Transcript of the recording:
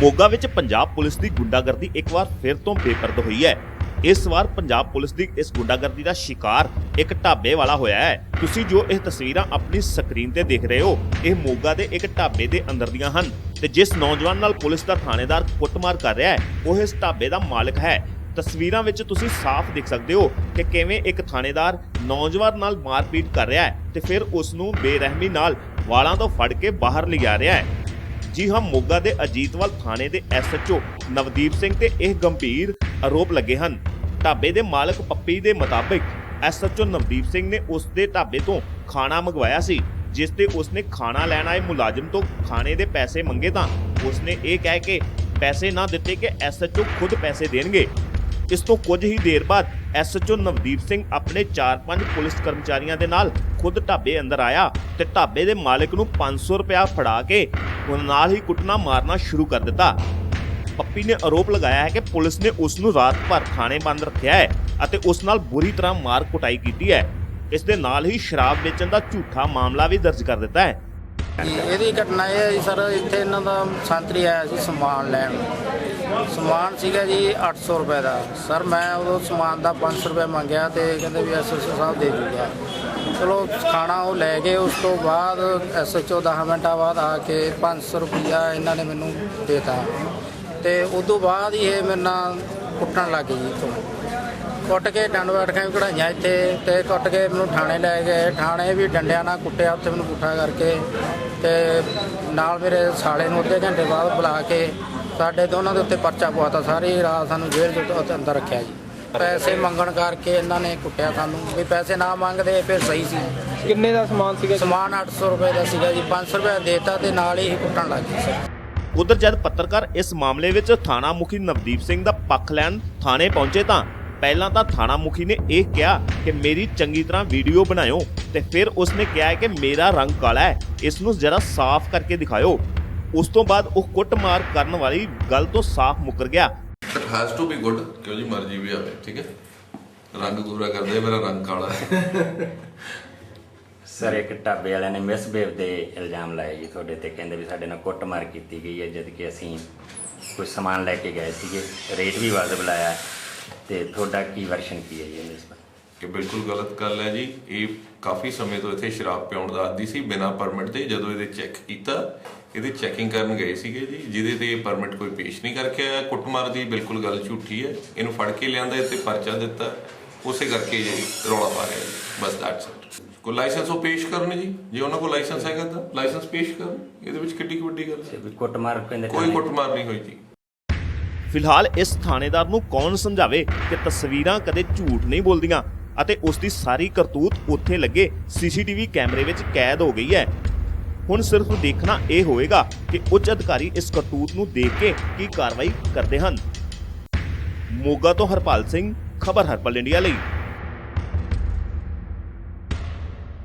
ਮੋਗਾ ਵਿੱਚ ਪੰਜਾਬ ਪੁਲਿਸ ਦੀ ਗੁੰਡਾਗਰਦੀ ਇੱਕ ਵਾਰ ਫਿਰ ਤੋਂ ਬੇਪਰਦ ਹੋਈ ਹੈ। ਇਸ ਵਾਰ ਪੰਜਾਬ ਪੁਲਿਸ ਦੀ ਇਸ ਗੁੰਡਾਗਰਦੀ ਦਾ ਸ਼ਿਕਾਰ ਇੱਕ ਢਾਬੇ ਵਾਲਾ ਹੋਇਆ ਹੈ। ਤੁਸੀਂ ਜੋ ਇਹ ਤਸਵੀਰਾਂ ਆਪਣੀ ਸਕਰੀਨ ਤੇ ਦੇਖ ਰਹੇ ਹੋ, ਇਹ ਮੋਗਾ ਦੇ ਇੱਕ ਢਾਬੇ ਦੇ ਅੰਦਰ ਦੀਆਂ ਹਨ ਤੇ ਜਿਸ ਨੌਜਵਾਨ ਨਾਲ ਪੁਲਿਸ ਦਾ ਥਾਣੇਦਾਰ ਕੁੱਟਮਾਰ ਕਰ ਰਿਹਾ ਹੈ, ਉਹ ਇਸ ਢਾਬੇ ਦਾ ਮਾਲਕ ਹੈ। ਤਸਵੀਰਾਂ ਵਿੱਚ ਤੁਸੀਂ ਸਾਫ਼ ਦੇਖ ਸਕਦੇ ਹੋ ਕਿ ਕਿਵੇਂ ਇੱਕ ਥਾਣੇਦਾਰ ਨੌਜਵਾਨ ਨਾਲ ਮਾਰਪੀਟ ਕਰ ਰਿਹਾ ਹੈ ਤੇ ਫਿਰ ਉਸ ਨੂੰ ਬੇਰਹਿਮੀ ਨਾਲ ਵਾਲਾਂ ਤੋਂ ਫੜ ਕੇ ਬਾਹਰ ਲਿਜਾ ਰਿਹਾ ਹੈ। ਜੀ ਹਾਂ, ਮੋਗਾ ਦੇ ਅਜੀਤਵਾਲ ਥਾਣੇ ਦੇ ਐਸਐਚਓ ਨਵਦੀਪ ਸਿੰਘ ਤੇ ਇਹ ਗੰਭੀਰ ਆਰੋਪ ਲੱਗੇ ਹਨ। ਢਾਬੇ ਦੇ ਮਾਲਕ ਪੱਪੀ ਦੇ ਮੁਤਾਬਿਕ ਐਸਐਚਓ ਨਵਦੀਪ ਸਿੰਘ ਨੇ ਉਸ ਦੇ ਢਾਬੇ ਤੋਂ ਖਾਣਾ ਮੰਗਵਾਇਆ ਸੀ, ਜਿਸ ਤੇ ਉਸਨੇ ਖਾਣਾ ਲੈਣ ਆਏ ਮੁਲਾਜ਼ਮ ਤੋਂ ਖਾਣੇ ਦੇ ਪੈਸੇ ਮੰਗੇ ਤਾਂ ਉਸਨੇ ਇਹ ਕਹਿ ਕੇ ਪੈਸੇ ਨਾ ਦਿੱਤੇ ਕਿ ਐਸਐਚਓ ਖੁਦ ਪੈਸੇ ਦੇਣਗੇ। ਇਸ ਤੋਂ ਕੁਝ ਹੀ ਦੇਰ ਬਾਅਦ ਐਸਐਚਓ ਨਵਦੀਪ ਸਿੰਘ ਆਪਣੇ 4-5 ਪੁਲਿਸ ਕਰਮਚਾਰੀਆਂ ਦੇ ਨਾਲ ਖੁਦ ਢਾਬੇ ਅੰਦਰ ਆਇਆ ਤੇ ਢਾਬੇ ਦੇ ਮਾਲਕ ਨੂੰ 500 ਰੁਪਇਆ ਫੜਾ ਕੇ ਉਹਨਾਂ ਨਾਲ ਹੀ ਕੁੱਟਣਾ ਮਾਰਨਾ ਸ਼ੁਰੂ ਕਰ ਦਿੱਤਾ। ਪੱਪੀ ਨੇ ਆਰੋਪ ਲਗਾਇਆ ਹੈ ਕਿ ਪੁਲਿਸ ਨੇ ਉਸ ਨੂੰ ਰਾਤ ਭਰ ਥਾਣੇ ਬੰਦ ਰੱਖਿਆ ਹੈ ਅਤੇ ਉਸ ਨਾਲ ਬੁਰੀ ਤਰ੍ਹਾਂ ਮਾਰ ਕੁਟਾਈ ਕੀਤੀ ਹੈ। ਇਸ ਦੇ ਨਾਲ ਹੀ ਸ਼ਰਾਬ ਵੇਚਣ ਦਾ ਝੂਠਾ ਮਾਮਲਾ ਵੀ ਦਰਜ ਕਰ ਦਿੱਤਾ ਹੈ। ਇਹਦੀ ਘਟਨਾ ਇਹ ਹੈ ਜੀ ਸਰ, ਇੱਥੇ ਇਹਨਾਂ ਦਾ ਸੰਤਰੀ ਆਇਆ ਸੀ ਸਮਾਨ ਲੈਣ। ਸਮਾਨ ਸੀਗਾ ਜੀ 800 ਰੁਪਏ ਦਾ। ਸਰ, ਮੈਂ ਉਦੋਂ ਸਮਾਨ ਦਾ 500 ਰੁਪਏ ਮੰਗਿਆ ਤੇ ਕਹਿੰਦੇ ਵੀ ਐਸਐਸਓ ਸਾਹਿਬ ਦੇ ਦੂਗਾ ਚਲੋ, ਖਾਣਾ ਉਹ ਲੈ ਗਏ, ਉਸ ਤੋਂ ਬਾਅਦ ਐਸਐਚਓ 10 ਮਿੰਟਾਂ ਬਾਅਦ ਆ ਕੇ 500 ਰੁਪਈਆ ਇਹਨਾਂ ਨੇ ਮੈਨੂੰ ਦੇਤਾ। ਤੇ ਉਸ ਤੋਂ ਬਾਅਦ ਹੀ ਇਹ ਮੇਰੇ ਨਾਲ ਕੁੱਟਣ ਲੱਗ ਗਈ ਜੀ ਤੋਂ ਕੁੱਟ ਕੇ ਡੰਡ ਬੈਠਕਾਂ ਵੀ ਕਢਾਈਆਂ ਇੱਥੇ ਤੇ ਕੁੱਟ ਕੇ ਮੈਨੂੰ ਥਾਣੇ ਲੈ ਗਏ। ਥਾਣੇ ਵੀ ਡੰਡਿਆਂ ਨਾਲ ਕੁੱਟਿਆ ਉੱਥੇ ਮੈਨੂੰ ਪੁੱਠਾ ਕਰਕੇ ਤੇ ਨਾਲ ਮੇਰੇ ਸਾਲੇ ਨੂੰ ਅੱਧੇ ਘੰਟੇ ਬਾਅਦ ਬੁਲਾ ਕੇ ਸਾਡੇ ਦੋਨਾਂ ਦੇ ਉੱਤੇ ਪਰਚਾ ਪਵਾਤਾ। ਸਾਰੀ ਰਾਤ ਸਾਨੂੰ ਜੇਲ੍ਹ ਦੇ ਉੱਤੇ ਅੰਦਰ ਰੱਖਿਆ ਜੀ। ਪੈਸੇ ਮੰਗਣ ਕਰਕੇ ਇਹਨਾਂ ਨੇ ਕੁੱਟਿਆ ਸਾਨੂੰ। ਵੀ ਪੈਸੇ ਨਾ ਮੰਗਦੇ ਫਿਰ ਸਹੀ ਸੀ। ਕਿੰਨੇ ਦਾ ਸਮਾਨ ਸੀਗਾ ਸਮਾਨ 800 ਰੁਪਏ ਦਾ ਸੀਗਾ ਜੀ। 500 ਰੁਪਏ ਦੇਤਾ ਤੇ ਨਾਲ ਹੀ ਕੁੱਟਣ ਲੱਗ ਗਏ। ਉਧਰ ਜਦ ਪੱਤਰਕਾਰ ਇਸ ਮਾਮਲੇ ਵਿੱਚ ਥਾਣਾ ਮੁਖੀ ਨਵਦੀਪ ਸਿੰਘ ਦਾ ਪੱਖ ਲੈਣ ਥਾਣੇ ਪਹੁੰਚੇ ਤਾਂ ਪਹਿਲਾਂ ਤਾਂ ਥਾਣਾ ਮੁਖੀ ਨੇ ਇਹ ਕਿਹਾ ਕਿ ਮੇਰੀ ਚੰਗੀ ਤਰ੍ਹਾਂ ਵੀਡੀਓ ਬਣਾਇਓ ਤੇ ਫਿਰ ਉਸਨੇ ਕਿਹਾ ਹੈ ਕਿ ਮੇਰਾ ਰੰਗ ਕਾਲਾ ਹੈ। ਇਸ ਨੂੰ ਜ਼ਰਾ ਸਾਫ਼ ਕਰਕੇ ਦਿਖਾਇਓ। ਉਸ ਤੋਂ ਬਾਅਦ ਉਹ ਕੁੱਟਮਾਰ ਕਰਨ ਵਾਲੀ ਗੱਲ ਤੋਂ ਸਾਫ਼ ਮੁੱਕਰ ਗਿਆ। It has to be good ਕਿਉਂ ਜੀ ਮਰਜ਼ੀ ਵੀ ਆਵੇ ਠੀਕ ਹੈ? ਰੰਗ ਗੋਰਾ ਕਰਦੇ ਮੇਰਾ ਰੰਗ ਕਾਲਾ ਹੈ। ਸਰ ਇੱਕ ਢਾਬੇ ਵਾਲਿਆਂ ਨੇ ਮਿਸਬਿਹੇਵ ਦੇ ਇਲਜ਼ਾਮ ਲਾਏ ਜੀ ਤੁਹਾਡੇ ਤੇ ਕਹਿੰਦੇ ਵੀ ਸਾਡੇ ਨਾਲ ਕੁੱਟਮਾਰ ਕੀਤੀ ਗਈ ਹੈ ਜਦ ਕਿ ਅਸੀਂ ਕੁਝ ਸਮਾਨ ਲੈ ਕੇ ਗਏ ਸੀਗੇ ਰੇਟ ਵੀ ਵਾਜਬ ਲਾਇਆ ਤੇ ਤੁਹਾਡਾ ਕੀ ਵਰਸ਼ਨ ਕੀ ਹੈ ਜੀ ਇਹਦੇ ਇਸ ਬਾਰੇ ਕਿ ਬਿਲਕੁਲ ਗਲਤ ਗੱਲ ਹੈ ਜੀ। ਇਹ ਕਾਫੀ ਸਮੇਂ ਤੋਂ ਇੱਥੇ ਸ਼ਰਾਬ ਪਿਆਉਣ ਦਾ ਆਦੀ ਸੀ। ਬਿਨਾਂ ਪਰਮਿਟ ਦੇ ਜਦੋਂ ਇਹਦੇ ਚੈੱਕ ਕੀਤਾ ਇਹਦੇ ਚੈਕਿੰਗ ਕਰਨ ਗਏ ਸੀਗੇ ਜੀ। ਜਿਹਦੇ ਤੇ ਪਰਮਿਟ ਕੋਈ ਪੇਸ਼ ਨਹੀਂ ਕਰਕੇ ਆਇਆ। ਕੁੱਟਮਾਰ ਦੀ ਬਿਲਕੁਲ ਗੱਲ ਝੂਠੀ ਹੈ। ਇਹਨੂੰ ਫੜ ਕੇ ਲਿਆਂਦਾ ਇੱਥੇ ਪਰਚਾ ਦਿੱਤਾ। ਉਸੇ ਕਰਕੇ ਜੀ ਰੌਲਾ ਪਾ ਰਿਹਾ ਬਸ ਦੈਟਸ ਇਟ ਕੋਈ ਲਾਇਸੈਂਸ ਉਹ ਪੇਸ਼ ਕਰਨ ਜੀ? ਜੇ ਉਹਨਾਂ ਕੋਲ ਲਾਇਸੈਂਸ ਹੈਗਾ ਤਾਂ ਲਾਇਸੈਂਸ ਪੇਸ਼ ਕਰਨ। ਇਹਦੇ ਵਿੱਚ ਕਿੱਡੀ ਕੁ ਵੱਡੀ ਗੱਲ ਤੇ ਹੈ ਵੀ ਕੁੱਟਮਾਰ ਕੋਈ ਕੁੱਟਮਾਰ ਨਹੀਂ ਹੋਈ ਜੀ। ਫਿਲਹਾਲ ਇਸ ਥਾਣੇਦਾਰ ਨੂੰ ਕੌਣ ਸਮਝਾਵੇ ਕਿ ਤਸਵੀਰਾਂ ਕਦੇ ਝੂਠ ਨਹੀਂ ਬੋਲਦੀਆਂ ਅਤੇ ਉਸ ਦੀ ਸਾਰੀ ਕਰਤੂਤ ਉੱਥੇ ਲੱਗੇ ਸੀਸੀਟੀਵੀ ਕੈਮਰੇ ਵਿੱਚ ਕੈਦ ਹੋ ਗਈ ਹੈ। ਹੁਣ ਸਿਰਫ ਦੇਖਣਾ ਇਹ ਹੋਏਗਾ ਕਿ ਉੱਚ ਅਧਿਕਾਰੀ ਇਸ ਕਰਤੂਤ ਨੂੰ ਦੇਖ ਕੇ ਕੀ ਕਾਰਵਾਈ ਕਰਦੇ ਹਨ। ਮੋਗਾ ਤੋਂ ਹਰਪਾਲ ਸਿੰਘ, ਖਬਰ ਹਰਪਲ ਇੰਡੀਆ ਲਈ।